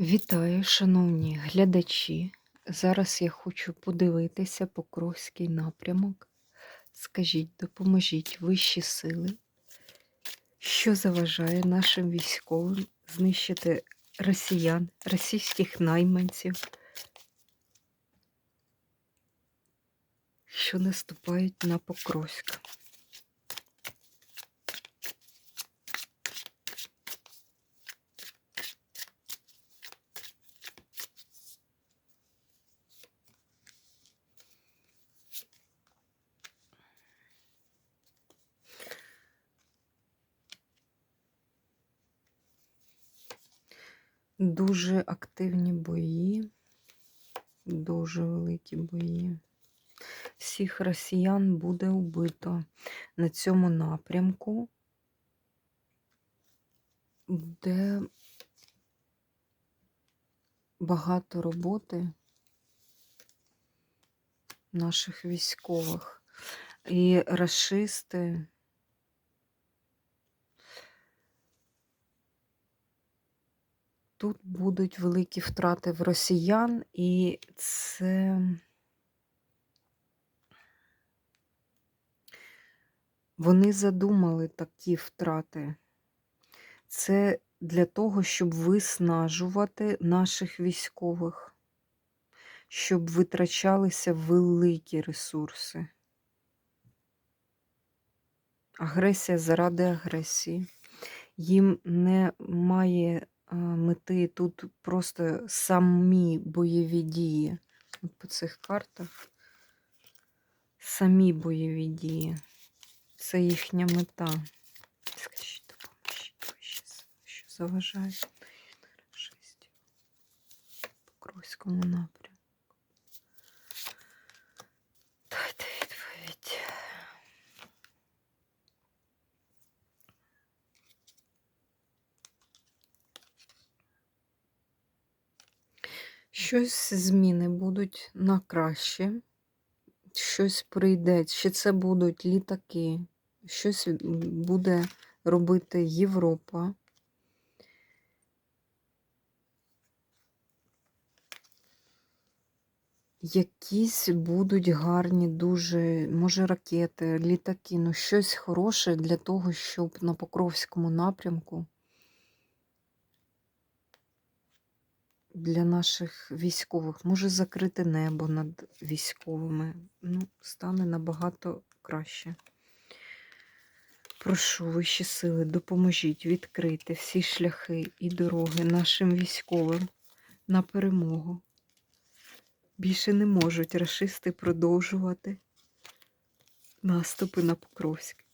Вітаю, шановні глядачі. Зараз я хочу подивитися Покровський напрямок. Скажіть, допоможіть вищі сили, що заважає нашим військовим знищити росіян, російських найманців, що наступають на Покровськ. Дуже активні бої, дуже великі бої. Всіх росіян буде убито на цьому напрямку, де багато роботи наших військових. І расисти Тут будуть великі втрати в росіян, і це вони задумали такі втрати. Це для того, щоб виснажувати наших військових, щоб витрачалися великі ресурси. Агресія заради агресії. Їм немає мети тут просто самі бойові дії. От по цих картах самі бойові дії. Це їхня мета. Скажіть, допоможіть що заважає по Кровському напрямку. Дайте Щось зміни будуть на краще, щось прийде, чи це будуть літаки, щось буде робити Європа. Якісь будуть гарні, дуже, може, ракети, літаки, ну щось хороше для того, щоб на Покровському напрямку для наших військових може закрити небо над військовими. Ну, стане набагато краще. Прошу вищі сили, допоможіть відкрити всі шляхи і дороги нашим військовим на перемогу. Більше не можуть расисти продовжувати наступи на Покровськ.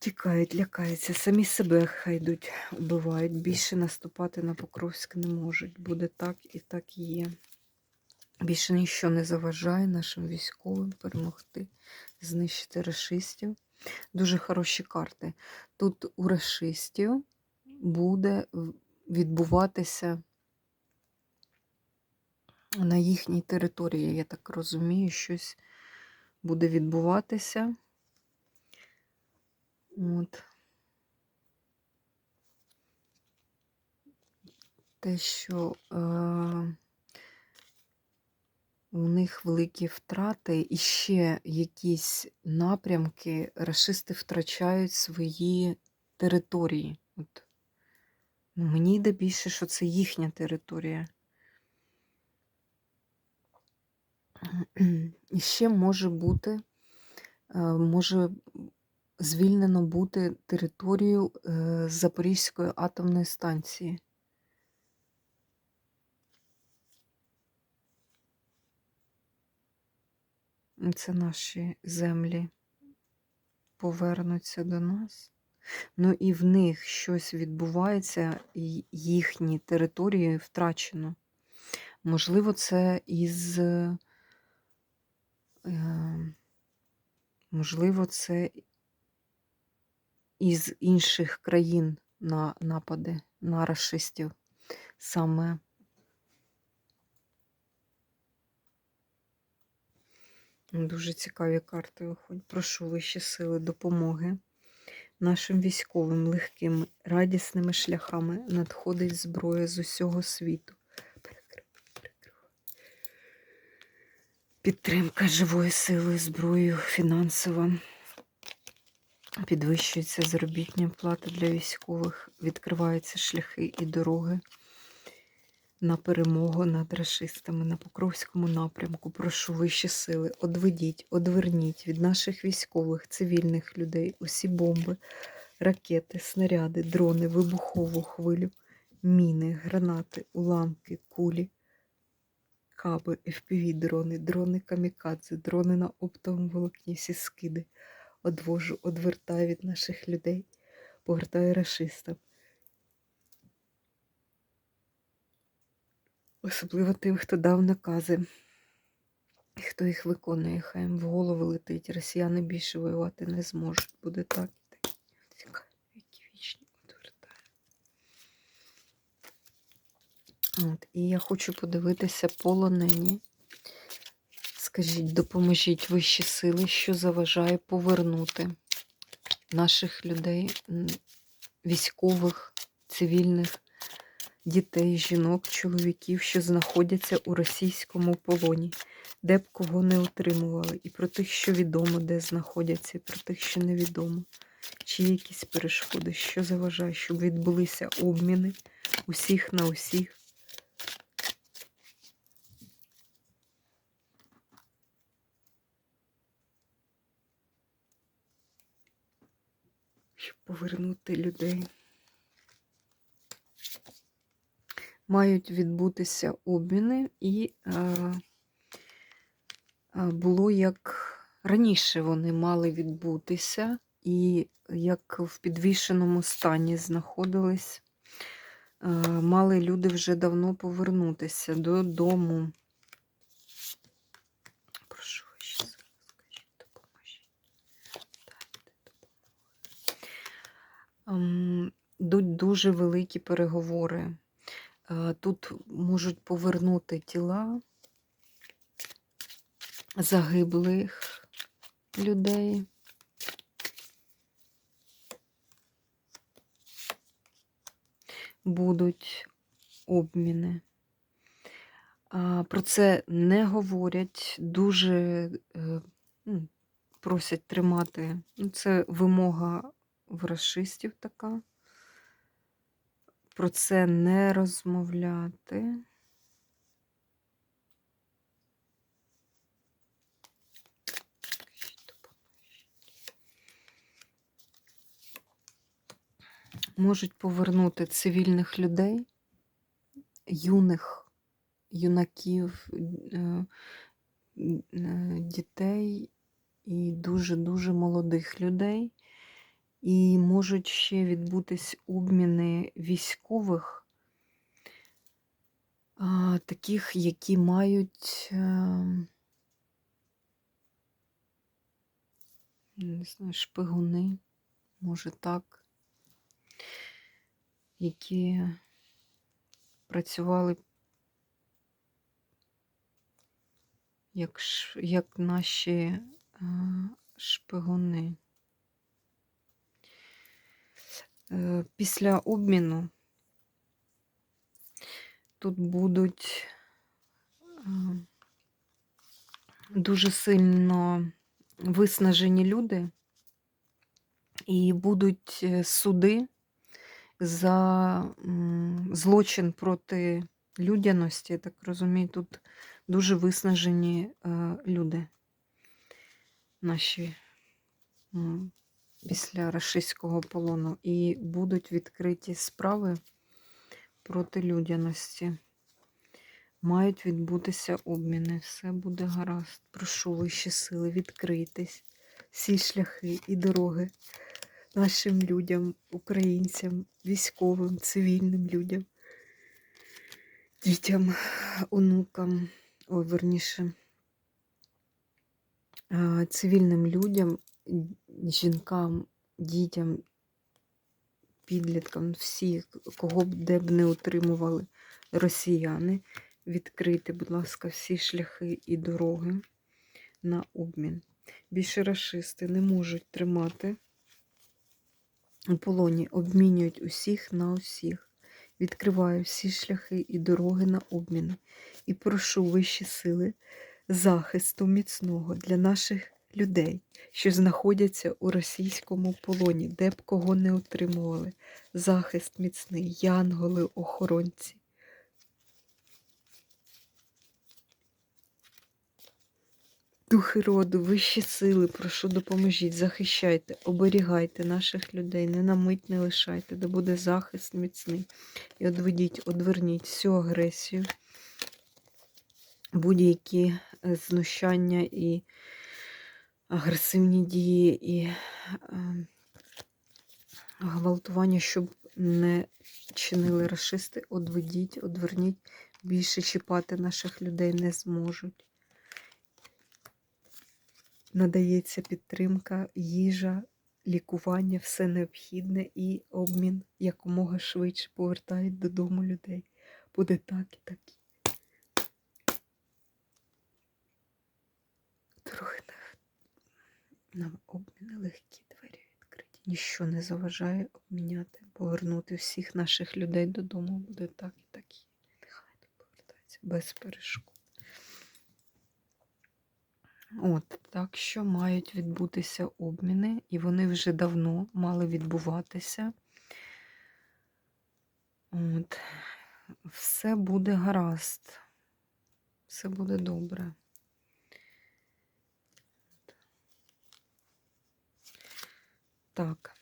Тікають, лякаються, самі себе хай йдуть, убивають. Більше наступати на Покровськ не можуть. Буде так і так є. Більше нічого не заважає нашим військовим перемогти, знищити расистів. Дуже хороші карти. Тут у расистів буде відбуватися на їхній території, я так розумію, щось буде відбуватися. От. Те, що е, у них великі втрати і ще якісь напрямки расисти втрачають свої території. От. Ну, Мені йде більше, що це їхня територія. І ще може бути, е, може звільнено бути територію е, Запорізької атомної станції. Це наші землі повернуться до нас. Ну і в них щось відбувається, і їхні території втрачено. Можливо, це із, е, можливо, це із інших країн на напади на расистів саме. Дуже цікаві карти виходять. Прошу вищі сили допомоги Нашим військовим легкими, радісними шляхами надходить зброя з усього світу. Підтримка живою силою, зброєю, фінансова. Підвищується заробітня плата для військових, відкриваються шляхи і дороги на перемогу над расистами на Покровському напрямку. Прошу вищі сили, одведіть, одверніть від наших військових, цивільних людей усі бомби, ракети, снаряди, дрони, вибухову хвилю, міни, гранати, уламки, кулі, каби, FPV дрони, дрони камікадзе, дрони на оптовому волокні, всі скиди. Одвожу, одвертаю від наших людей, повертаю расистам. Особливо тим, хто дав накази, і хто їх виконує, хай їм в голову летить. Росіяни більше воювати не зможуть. Буде так. Які вічні. От, і я хочу подивитися полонені. Скажіть, допоможіть вищі сили, що заважає повернути наших людей, військових, цивільних, дітей, жінок, чоловіків, що знаходяться у російському полоні, де б кого не утримували, і про тих, що відомо, де знаходяться, і про тих, що невідомо. Чи якісь перешкоди, що заважає, щоб відбулися обміни усіх на усіх. Щоб повернути людей. Мають відбутися обміни, і е, е, було як раніше вони мали відбутися, і як в підвішеному стані знаходились, е, мали люди вже давно повернутися додому. Прошу ще скажіть, допоможіть. Дайте допомогу. Ем, Йдуть дуже великі переговори. Е, Тут можуть повернути тіла загиблих людей. Будуть обміни. Про це не говорять, дуже е, ну, просять тримати. Ну, Це вимога в расистів така. Про це не розмовляти. Можуть повернути цивільних людей, юних, юнаків, е, е, дітей і дуже-дуже молодих людей. І можуть ще відбутись обміни військових, таких, які мають, е, не знаю, шпигуни, може так, які працювали як, як наші е, шпигуни. Е, Після обміну тут будуть е, дуже сильно виснажені люди, і будуть е, суди за злочин проти людяності. Я так розумію, тут дуже виснажені е, люди наші. Після рашистського полону і будуть відкриті справи проти людяності. Мають відбутися обміни. Все буде гаразд. Прошу вищі сили, відкрийтесь всі шляхи і дороги нашим людям, українцям, військовим, цивільним людям, дітям, онукам, ой, верніше, цивільним людям жінкам, дітям, підліткам, всі, кого б де б не утримували росіяни, відкрити, будь ласка, всі шляхи і дороги на обмін. Більше расисти не можуть тримати у полоні, обмінюють усіх на усіх. Відкриваю всі шляхи і дороги на обміни. І прошу вищі сили захисту міцного для наших людей, що знаходяться у російському полоні, де б кого не утримували. Захист міцний, янголи, охоронці. Духи роду, вищі сили, прошу допоможіть, захищайте, оберігайте наших людей, не на мить не лишайте, де буде захист міцний. І одведіть, одверніть всю агресію, будь-які е, знущання і агресивні дії, і е, гвалтування, щоб не чинили расисти, одведіть, одверніть, більше чіпати наших людей не зможуть надається підтримка, їжа, лікування, все необхідне і обмін якомога швидше повертають додому людей. Буде так і так. Трохи нам обміни легкі двері відкриті. Ніщо не заважає обміняти, повернути всіх наших людей додому. Буде так і так. Нехай тут повертаються без перешкод. От, так що мають відбутися обміни, і вони вже давно мали відбуватися. От. Все буде гаразд. Все буде добре. Так.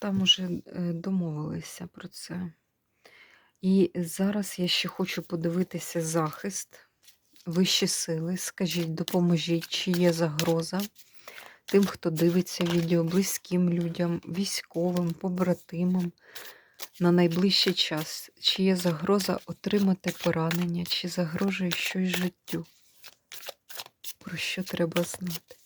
Там уже е, домовилися про це. І зараз я ще хочу подивитися захист, вищі сили. Скажіть, допоможіть, чи є загроза тим, хто дивиться відео, близьким людям, військовим, побратимам на найближчий час. Чи є загроза отримати поранення, чи загрожує щось життю? Про що треба знати?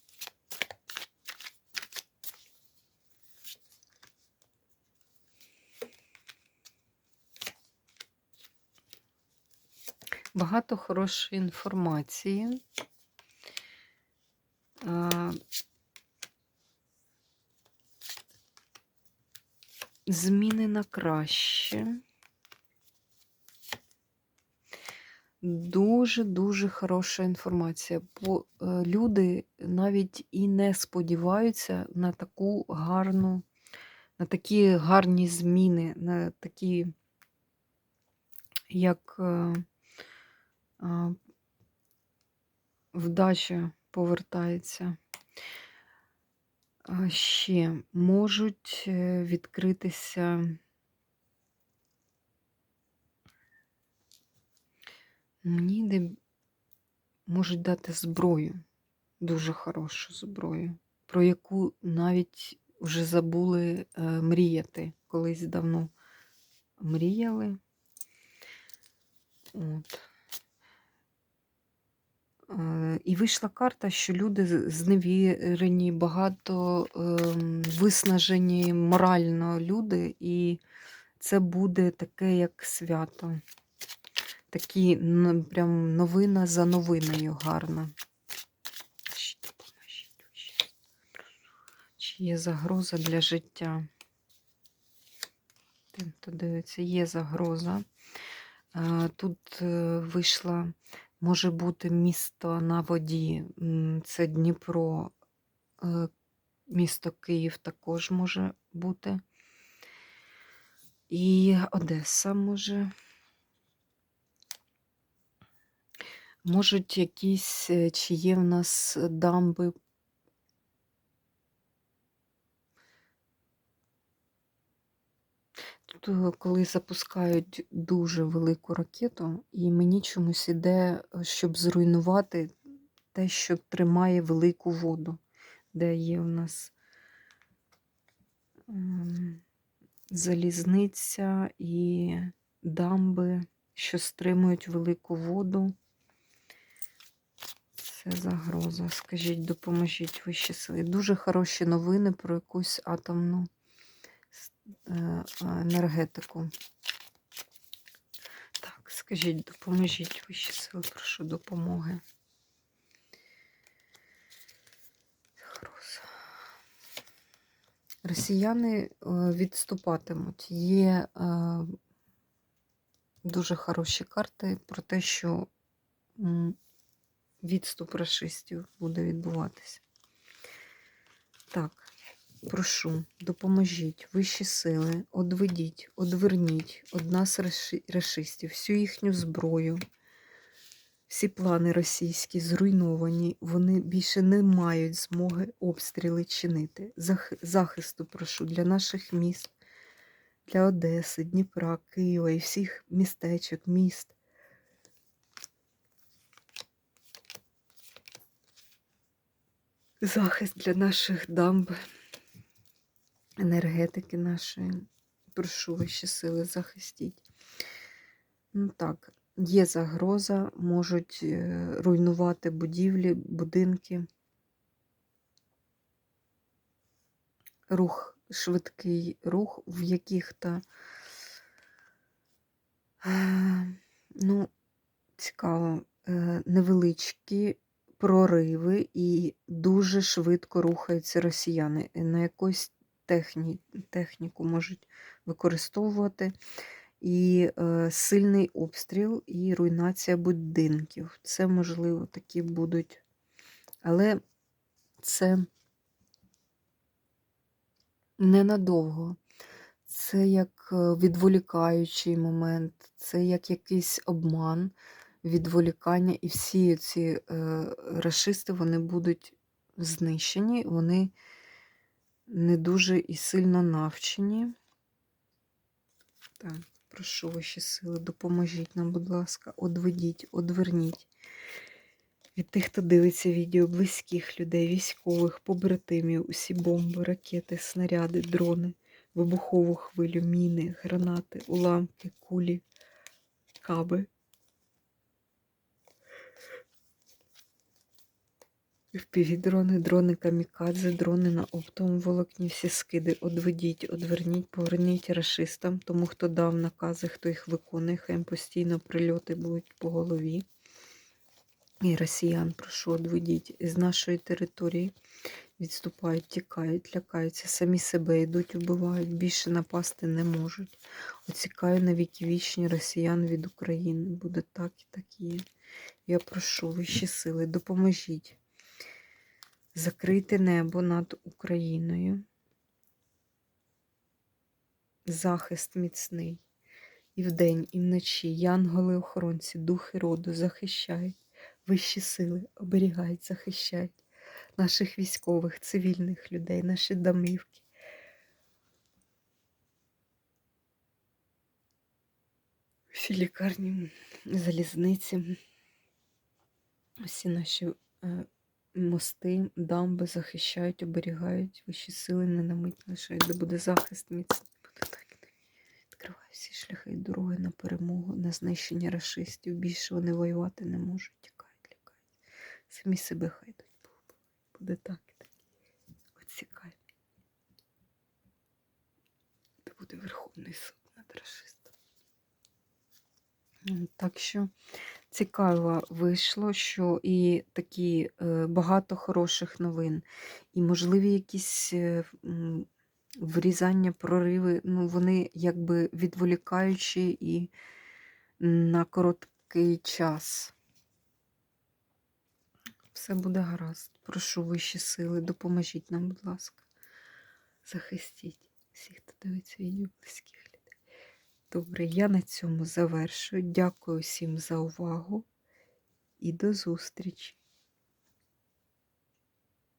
Багато хорошої інформації. Зміни на краще. Дуже-дуже хороша інформація. Бо е, люди навіть і не сподіваються на таку гарну, на такі гарні зміни, на такі, як е, вдача повертається. Ще можуть е, відкритися. Мені де можуть дати зброю, дуже хорошу зброю, про яку навіть вже забули е, мріяти. Колись давно мріяли. От. Е, І вийшла карта, що люди зневірені, багато ем, виснажені морально люди, і це буде таке, як свято. Такі прям новина за новиною гарна. Чи є загроза для життя? Тим, хто дивиться, є загроза. Тут е, вийшла, може бути місто на воді. Це Дніпро, е, місто Київ також може бути. І Одеса може. Можуть якісь, е, чи є в нас дамби. Тут, е, коли запускають дуже велику ракету, і мені чомусь іде, е, щоб зруйнувати те, що тримає велику воду, де є у нас ем, залізниця і дамби, що стримують велику воду. Це загроза. Скажіть, допоможіть вищі сили. Дуже хороші новини про якусь атомну е, енергетику. Так, скажіть, допоможіть вищі сили, прошу допомоги. Росіяни е, відступатимуть. Є е, дуже хороші карти про те, що відступ расистів буде відбуватися. Так, прошу, допоможіть, вищі сили, одведіть, одверніть од нас рашистів, всю їхню зброю. Всі плани російські зруйновані, вони більше не мають змоги обстріли чинити. Зах- Захисту прошу для наших міст, для Одеси, Дніпра, Києва і всіх містечок, міст. Захист для наших дамб, енергетики нашої. Прошу ваші сили, захистіть. Ну так, є загроза, можуть е, руйнувати будівлі, будинки. Рух, швидкий рух в яких-то. е, Ну, цікаво, е, невеличкі прориви і дуже швидко рухаються росіяни. На якусь техні, техніку можуть використовувати. І е, сильний обстріл і руйнація будинків. Це, можливо, такі будуть. Але це ненадовго. Це як е, відволікаючий момент, це як якийсь обман, відволікання, і всі ці е, рашисти вони будуть знищені, вони не дуже і сильно навчені. Так, прошу ваші сили, допоможіть нам, будь ласка, одведіть, одверніть від тих, хто дивиться відео, близьких людей, військових, побратимів, усі бомби, ракети, снаряди, дрони, вибухову хвилю, міни, гранати, уламки, кулі, каби. Впівдрони, дрони камікадзе, дрони на оптовому волокні, всі скиди одведіть, одверніть, поверніть рашистам, тому хто дав накази, хто їх виконує, хай їм постійно прильоти будуть по голові. І росіян, прошу, одведіть з нашої території. Відступають, тікають, лякаються, самі себе йдуть, вбивають, більше напасти не можуть. Оцікаю на віки вічні росіян від України. Буде так і так є. Я прошу вищі сили, допоможіть. Закрийте небо над Україною. Захист міцний. І вдень, і вночі янголи-охоронці, духи роду захищають, вищі сили оберігають, захищають наших військових, цивільних людей, наші домівки. Всі лікарні, залізниці, всі наші е, мости, дамби захищають, оберігають, вищі сили не на мить лишають, де буде захист міцний. Відкриваю всі шляхи і дороги на перемогу, на знищення рашистів. Більше вони воювати не можуть, тікають, лякають. Самі себе хай йдуть. Буде так і так. Отсікай. Це буде Верховний суд над расистом. Так що цікаво вийшло, що і такі е, багато хороших новин, і можливі якісь е, врізання, прориви, ну вони якби відволікаючі і на короткий час. Все буде гаразд. Прошу вищі сили, допоможіть нам, будь ласка. Захистіть всіх, хто дивиться відео близьких. Добре, я на цьому завершую. Дякую всім за увагу і до зустрічі!